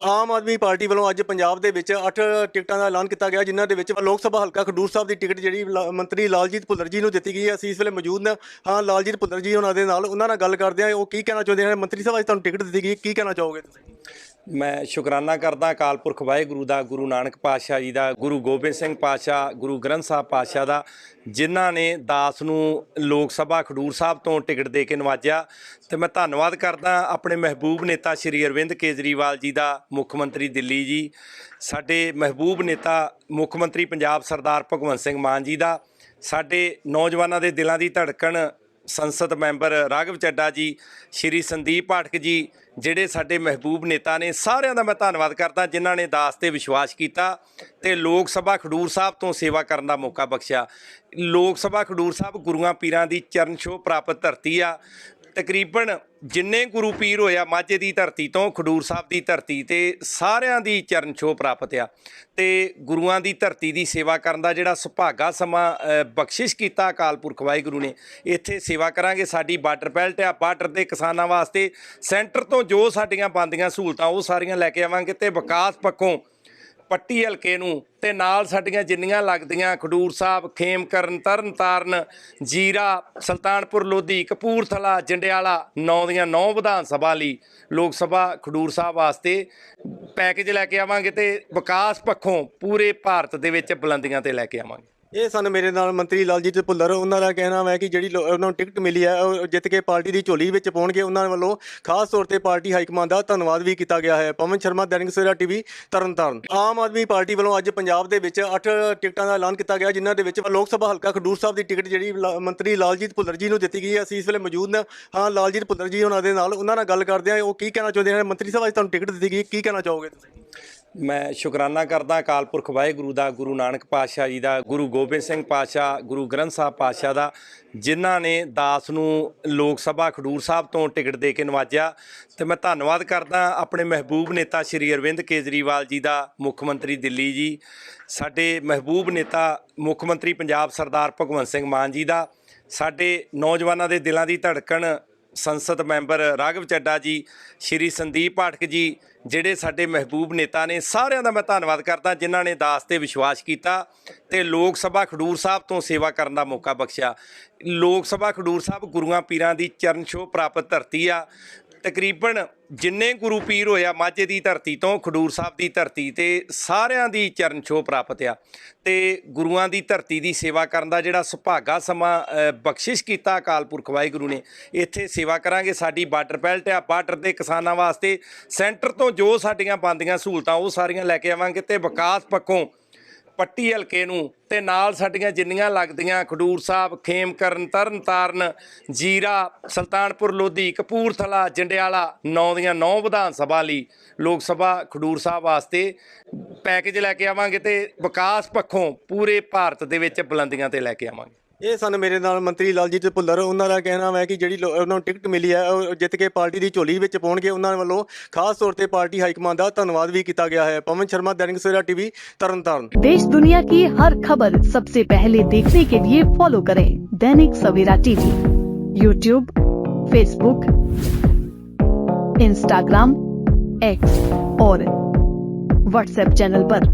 ਆਮ Aadmi party ਵੱਲੋਂ ਅੱਜ ਪੰਜਾਬ ਦੇ ਵਿੱਚ 8 ਟਿਕਟਾਂ ਦਾ ਐਲਾਨ ਕੀਤਾ ਗਿਆ ਜਿਨ੍ਹਾਂ ਦੇ ਵਿੱਚ ਲੋਕ ਸਭਾ ਹਲਕਾ ਖਡੂਰ ਸਾਹਿਬ ਦੀ ਟਿਕਟ ਜਿਹੜੀ ਲਾ- ਮੰਤਰੀ ਲਾਲਜੀਤ ਭੁੱਲਰ ਜੀ ਨੂੰ ਦਿੱਤੀ ਗਈ ਹੈ। ਅਸੀਂ ਇਸ ਵੇਲੇ ਮੌਜੂਦ ਹਾਂ ਹਾਂ ਲਾਲਜੀਤ ਭੁੱਲਰ ਜੀ ਉਹਨਾਂ ਦੇ ਨਾਲ ਉਹਨਾਂ ਨਾਲ ਗੱਲ ਕਰਦੇ ਹਾਂ। ਉਹ ਕੀ ਕਹਿਣਾ ਚਾਹੁੰਦੇ ਹਨ? ਮੰਤਰੀ ਸਾਹਿਬ ਅੱਜ ਤੁਹਾਨੂੰ ਟਿਕਟ ਦਿੱਤੀ ਗਈ ਹੈ, ਕੀ ਕਹਿਣਾ ਚਾਹੋਗੇ ਤੁਸੀਂ? ਮੈਂ ਸ਼ੁਕਰਾਨਾ ਕਰਦਾ ਅਕਾਲ ਪੁਰਖ ਵਾਹਿਗੁਰੂ ਦਾ, ਗੁਰੂ ਨਾਨਕ ਪਾਤਸ਼ਾਹ ਜੀ ਦਾ, ਗੁਰੂ ਗੋਬਿੰਦ ਸਿੰਘ ਪਾਤਸ਼ਾਹ, ਗੁਰੂ ਗ੍ਰੰਥ ਸਾਹਿਬ ਪਾਤਸ਼ਾਹ ਦਾ, ਜਿਨ੍ਹਾਂ ਨੇ ਦਾਸ ਨੂੰ ਲੋਕ ਸਭਾ ਖਡੂਰ ਸਾਹਿਬ ਤੋਂ ਟਿਕਟ ਦੇ ਕੇ ਨਵਾਜਿਆ। ਤੇ ਮੈਂ ਧੰਨਵਾਦ ਕਰਦਾ ਆਪਣੇ ਮਹਿਬੂਬ ਨੇਤਾ ਸ਼੍ਰੀ ਅਰਵਿੰਦ ਕੇਜਰੀਵਾਲ ਜੀ ਦਾ, ਮੁੱਖ ਮੰਤਰੀ ਦਿੱਲੀ ਜੀ, ਸਾਡੇ ਮਹਿਬੂਬ ਨੇਤਾ ਮੁੱਖ ਮੰਤਰੀ ਪੰਜਾਬ ਸਰਦਾਰ ਭਗਵੰਤ ਸਿੰਘ ਮਾਨ ਜੀ ਦਾ, ਸਾਡੇ ਨੌਜਵਾਨਾਂ ਦੇ ਦਿਲਾਂ ਦੀ ਧੜਕਣ ਸੰਸਦ ਮੈਂਬਰ ਰਾਘਵ ਚੱਡਾ ਜੀ, ਸ਼੍ਰੀ ਸੰਦੀਪ ਪਾਠਕ ਜੀ, ਜਿਹੜੇ ਸਾਡੇ ਮਹਿਬੂਬ ਨੇਤਾ ਨੇ, ਸਾਰਿਆਂ ਦਾ ਮੈਂ ਧੰਨਵਾਦ ਕਰਦਾ, ਜਿਨ੍ਹਾਂ ਨੇ ਦਾਸ ਤੇ ਵਿਸ਼ਵਾਸ ਕੀਤਾ ਤੇ ਲੋਕ ਸਭਾ ਖਡੂਰ ਸਾਹਿਬ ਤੋਂ ਸੇਵਾ ਕਰਨ ਦਾ ਮੌਕਾ ਬਖਸ਼ਿਆ। ਲੋਕ ਸਭਾ ਖਡੂਰ ਸਾਹਿਬ ਗੁਰੂਆਂ ਪੀਰਾਂ ਦੀ ਚਰਨ ਛੋਹ ਪ੍ਰਾਪਤ ਧਰਤੀ ਆ ਤਕਰੀਬਨ ਜਿੰਨੇ ਗੁਰੂ ਪੀਰ ਹੋਇਆ, ਮਾਝੇ ਦੀ ਧਰਤੀ ਤੋਂ, ਖਡੂਰ ਸਾਹਿਬ ਦੀ ਧਰਤੀ ਤੇ ਸਾਰਿਆਂ ਦੀ ਚਰਨ ਛੋਹ ਪ੍ਰਾਪਤ ਆ। ਤੇ ਗੁਰੂਆਂ ਦੀ ਧਰਤੀ ਦੀ ਸੇਵਾ ਕਰਨ ਦਾ ਜਿਹੜਾ ਸੁਭਾਗਾ ਸਮਾਂ ਬਖਸ਼ਿਸ਼ ਕੀਤਾ ਅਕਾਲ ਪੁਰਖ ਵਾਹਿਗੁਰੂ ਨੇ, ਇੱਥੇ ਸੇਵਾ ਕਰਾਂਗੇ। ਸਾਡੀ ਬਾਰਡਰ ਪੈਲਟ ਆ, ਬਾਰਡਰ ਦੇ ਕਿਸਾਨਾਂ ਵਾਸਤੇ ਸੈਂਟਰ ਤੋਂ ਜੋ ਸਾਡੀਆਂ ਬੰਦੀਆਂ ਸਹੂਲਤਾਂ, ਉਹ ਸਾਰੀਆਂ ਲੈ ਕੇ ਆਵਾਂਗੇ ਤੇ ਵਿਕਾਸ ਪੱਖੋਂ ਪੱਟੀ ਹਲਕੇ ਨੂੰ ਤੇ ਨਾਲ ਸਾਡੀਆਂ ਜਿੰਨੀਆਂ ਲੱਗਦੀਆਂ ਖਡੂਰ ਸਾਹਿਬ, ਖੇਮਕਰਨ, ਤਰਨਤਾਰਨ, ਜੀਰਾ, ਸੁਲਤਾਨਪੁਰ, ਲੋਧੀ, ਕਪੂਰਥਲਾ, ਜੰਡਿਆਲਾ ਨੌ ਦੀਆਂ ਨੌ ਵਿਧਾਨ ਸਭਾ ਲਈ ਲੋਕ ਸਭਾ ਖਡੂਰ ਸਾਹਿਬ ਵਾਸਤੇ ਪੈਕੇਜ ਲੈ ਕੇ ਆਵਾਂਗੇ ਤੇ ਵਿਕਾਸ ਪੱਖੋਂ ਪੂਰੇ ਭਾਰਤ ਦੇ ਵਿੱਚ ਬੁਲੰਦੀਆਂ ਤੇ ਲੈ ਕੇ ਆਵਾਂਗੇ। ਇਹ ਸਨ ਮੇਰੇ ਨਾਲ ਮੰਤਰੀ ਲਾਲਜੀਤ ਭੁੱਲਰ। ਉਹਨਾਂ ਦਾ ਕਹਿਣਾ ਹੈ ਕਿ ਜਿਹੜੀ ਲੋ- ਉਹਨਾਂ ਨੂੰ ਟਿਕਟ ਮਿਲੀ ਹੈ ਉਹ ਜਿੱਤ ਕੇ ਪਾਰਟੀ ਦੀ ਝੋਲੀ ਵਿੱਚ ਪਾਉਣਗੇ। ਉਹਨਾਂ ਵੱਲੋਂ ਖਾਸ ਤੌਰ ਤੇ ਪਾਰਟੀ ਹਾਈਕਮਾਨ ਦਾ ਧੰਨਵਾਦ ਵੀ ਕੀਤਾ ਗਿਆ ਹੈ। ਪਵਨ ਸ਼ਰਮਾ ਦੈਨਿਕ ਸਵੇਰਾ ਟੀਵੀ ਤਰਨਤਾਰਨ। ਆਮ ਆਦਮੀ ਪਾਰਟੀ ਵੱਲੋਂ ਅੱਜ ਪੰਜਾਬ ਦੇ ਵਿੱਚ 8 ਟਿਕਟਾਂ ਦਾ ਐਲਾਨ ਕੀਤਾ ਗਿਆ ਜਿਨ੍ਹਾਂ ਦੇ ਵਿੱਚ ਲੋਕ ਸਭਾ ਹਲਕਾ ਖਡੂਰ ਸਾਹਿਬ ਦੀ ਟਿਕਟ ਜਿਹੜੀ ਲਾ- ਮੰਤਰੀ ਲਾਲਜੀਤ ਭੁੱਲਰ ਜੀ ਨੂੰ ਦਿੱਤੀ ਗਈ ਹੈ। ਅਸੀਂ ਇਸ ਵੇਲੇ ਮੌਜੂਦ ਹਾਂ ਹਾਂ ਲਾਲਜੀਤ ਭੁੱਲਰ ਜੀ ਉਹਨਾਂ ਦੇ ਨਾਲ। ਉਹਨਾਂ ਨਾਲ ਗੱਲ ਕਰਦੇ ਹਾਂ। ਉਹ ਕੀ ਕਹਿਣਾ ਚਾਹੁੰਦੇ ਹਨ? ਮੰਤਰੀ ਸਾਹਿਬ ਅੱਜ ਤੁਹਾਨੂੰ ਟਿਕਟ ਦਿੱਤੀ ਗਈ ਹੈ, ਕੀ ਕਹਿਣਾ ਚਾਹੋਗੇ ਤੁਸੀਂ? ਮੈਂ ਸ਼ੁਕਰਾਨਾ ਕਰਦਾ ਅਕਾਲ ਪੁਰਖ ਵਾਹਿਗੁਰੂ ਦਾ, ਗੁਰੂ ਨਾਨਕ ਪਾਤਸ਼ਾਹ ਜੀ ਦਾ, ਗੁਰੂ ਗੋਬਿੰਦ ਸਿੰਘ ਪਾਤਸ਼ਾਹ, ਗੁਰੂ ਗ੍ਰੰਥ ਸਾਹਿਬ ਪਾਤਸ਼ਾਹ ਦਾ, ਜਿਨ੍ਹਾਂ ਨੇ ਦਾਸ ਨੂੰ ਲੋਕ ਸਭਾ ਖਡੂਰ ਸਾਹਿਬ ਤੋਂ ਟਿਕਟ ਦੇ ਕੇ ਨਵਾਜਿਆ। ਤੇ ਮੈਂ ਧੰਨਵਾਦ ਕਰਦਾ ਆਪਣੇ ਮਹਿਬੂਬ ਨੇਤਾ ਸ਼੍ਰੀ ਅਰਵਿੰਦ ਕੇਜਰੀਵਾਲ ਜੀ ਦਾ, ਮੁੱਖ ਮੰਤਰੀ ਦਿੱਲੀ ਜੀ, ਸਾਡੇ ਮਹਿਬੂਬ ਨੇਤਾ ਮੁੱਖ ਮੰਤਰੀ ਪੰਜਾਬ ਸਰਦਾਰ ਭਗਵੰਤ ਸਿੰਘ ਮਾਨ ਜੀ ਦਾ, ਸਾਡੇ ਨੌਜਵਾਨਾਂ ਦੇ ਦਿਲਾਂ ਦੀ ਧੜਕਣ ਸੰਸਦ ਮੈਂਬਰ ਰਾਘਵ ਚੱਡਾ ਜੀ, ਸ਼੍ਰੀ ਸੰਦੀਪ ਪਾਠਕ ਜੀ, ਜਿਹੜੇ ਸਾਡੇ ਮਹਿਬੂਬ ਨੇਤਾ ਨੇ, ਸਾਰਿਆਂ ਦਾ ਮੈਂ ਧੰਨਵਾਦ ਕਰਦਾ, ਜਿਨ੍ਹਾਂ ਨੇ ਦਾਸ ਤੇ ਵਿਸ਼ਵਾਸ ਕੀਤਾ ਤੇ ਲੋਕ ਸਭਾ ਖਡੂਰ ਸਾਹਿਬ ਤੋਂ ਸੇਵਾ ਕਰਨ ਦਾ ਮੌਕਾ ਬਖਸ਼ਿਆ। ਲੋਕ ਸਭਾ ਖਡੂਰ ਸਾਹਿਬ ਗੁਰੂਆਂ ਪੀਰਾਂ ਦੀ ਚਰਨ ਛੋਹ ਪ੍ਰਾਪਤ ਧਰਤੀ ਆ। ਤਕਰੀਬਨ ਜਿੰਨੇ ਗੁਰੂ ਪੀਰ ਹੋਇਆ, ਮਾਝੇ ਦੀ ਧਰਤੀ ਤੋਂ, ਖਡੂਰ ਸਾਹਿਬ ਦੀ ਧਰਤੀ ਤੇ ਸਾਰਿਆਂ ਦੀ ਚਰਨ ਛੋਹ ਪ੍ਰਾਪਤ ਆ। ਤੇ ਗੁਰੂਆਂ ਦੀ ਧਰਤੀ ਦੀ ਸੇਵਾ ਕਰਨ ਦਾ ਜਿਹੜਾ ਸੁਭਾਗਾ ਸਮਾਂ ਬਖਸ਼ਿਸ਼ ਕੀਤਾ ਅਕਾਲ ਪੁਰਖ ਵਾਹਿਗੁਰੂ ਨੇ, ਇੱਥੇ ਸੇਵਾ ਕਰਾਂਗੇ। ਸਾਡੀ ਬਾਰਡਰ ਬੈਲਟ ਆ, ਬਾਰਡਰ ਦੇ ਕਿਸਾਨਾਂ ਵਾਸਤੇ ਸੈਂਟਰ ਤੋਂ ਜੋ ਸਾਡੀਆਂ ਬੰਦੀਆਂ ਸਹੂਲਤਾਂ, ਉਹ ਸਾਰੀਆਂ ਲੈ ਕੇ ਆਵਾਂਗੇ ਤੇ ਵਿਕਾਸ ਪੱਖੋਂ ਪੱਟੀ ਹਲਕੇ ਨੂੰ ਤੇ ਨਾਲ ਸਾਡੀਆਂ ਜਿੰਨੀਆਂ ਲੱਗਦੀਆਂ ਖਡੂਰ ਸਾਹਿਬ, ਖੇਮਕਰਨ, ਤਰਨਤਾਰਨ, ਜੀਰਾ, ਸੁਲਤਾਨਪੁਰ, ਲੋਧੀ, ਕਪੂਰਥਲਾ, ਜੰਡਿਆਲਾ ਨੌ ਦੀਆਂ ਨੌ ਵਿਧਾਨ ਸਭਾ ਲਈ ਲੋਕ ਸਭਾ ਖਡੂਰ ਸਾਹਿਬ ਵਾਸਤੇ ਪੈਕੇਜ ਲੈ ਕੇ ਆਵਾਂਗੇ ਤੇ ਵਿਕਾਸ ਪੱਖੋਂ ਪੂਰੇ ਭਾਰਤ ਦੇ ਵਿੱਚ ਬੁਲੰਦੀਆਂ ਤੇ ਲੈ ਕੇ ਆਵਾਂਗੇ। ਇਹ ਸਨ ਮੇਰੇ ਨਾਲ ਮੰਤਰੀ ਲਾਲਜੀਤ ਭੁੱਲਰ ਉਹਨਾਂ ਦਾ ਕਹਿਣਾ ਹੈ ਕਿ ਜਿਹੜੀ ਲੋ- ਉਹਨਾਂ ਨੂੰ ਟਿਕਟ ਮਿਲੀ ਹੈ ਉਹ ਜਿੱਤ ਕੇ ਪਾਰਟੀ ਦੀ ਝੋਲੀ ਵਿੱਚ ਪਾਉਣਗੇ ਉਹਨਾਂ ਵੱਲੋਂ ਖਾਸ ਤੌਰ ਤੇ ਪਾਰਟੀ ਹਾਈਕਮਾਨ ਦਾ ਧੰਨਵਾਦ ਵੀ ਕੀਤਾ ਗਿਆ ਹੈ ਪਵਨ ਸ਼ਰਮਾ ਦੈਨਿਕ ਸਵੇਰਾ ਟੀਵੀ ਤਰਨਤਾਰਨ देश दुनिया की हर खबर सबसे पहले देखने के लिए फॉलो करें Dainik Savera TV YouTube Facebook Instagram X और व्हाट्सएप चैनल पर।